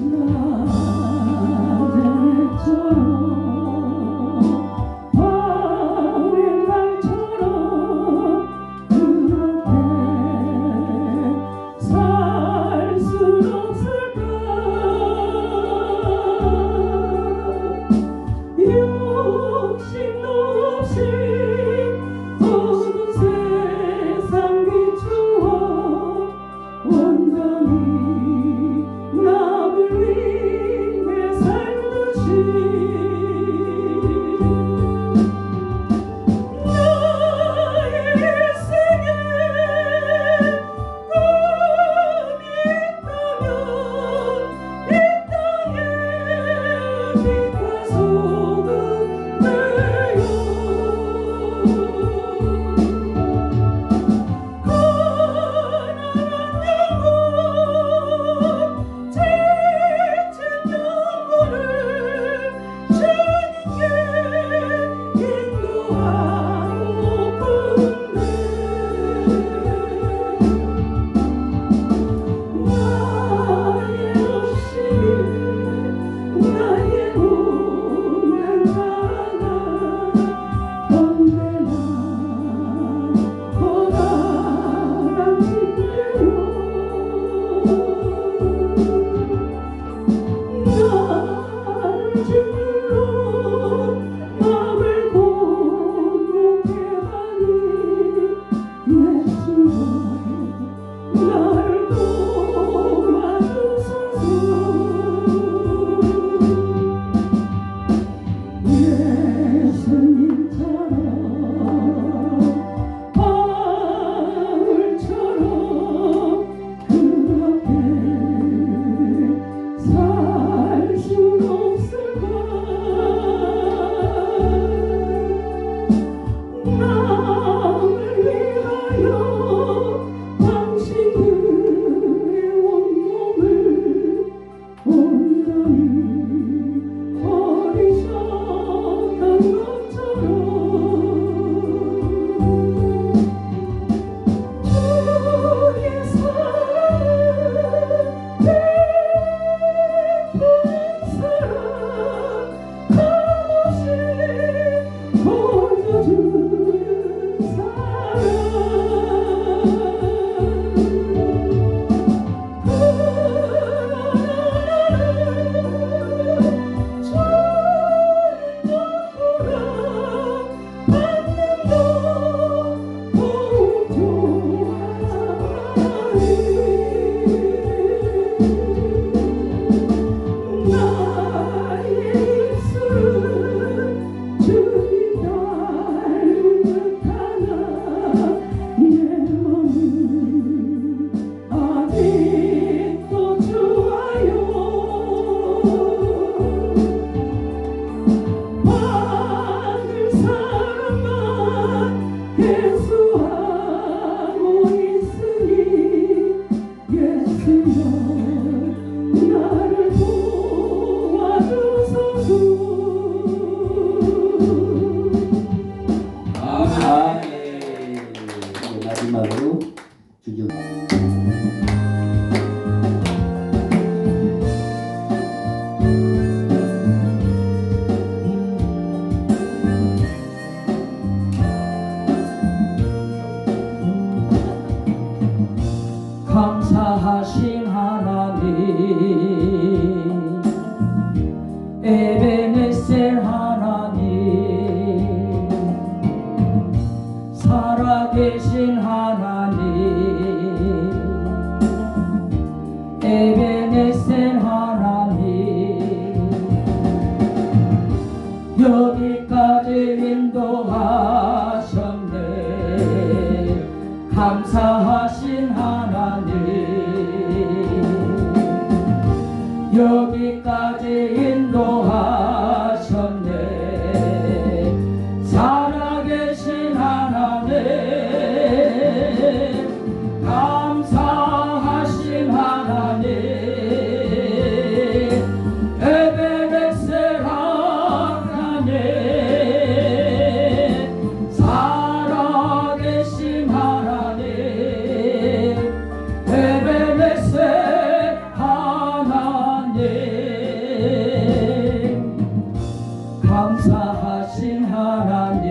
No. 하신 하나님. 에베네셀 하나님. 살아계신 하나님. 에베네셀 하나님. 여기까지 인도하셨네. 감사하신 하나님. 여기까지 인도하셨네. 살아계신 하나님 감사 하신 하나님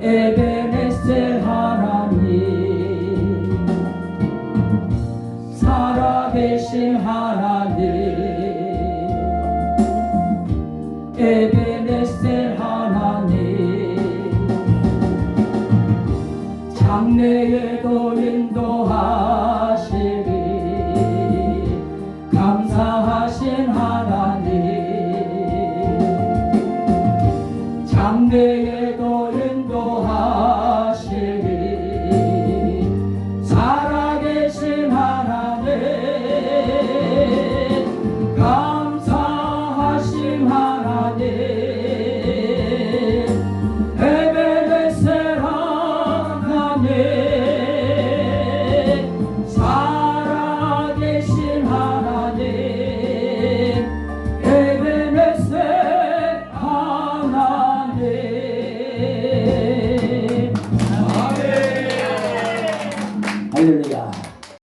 에베네셀 하나님 살아계신 하나님 에베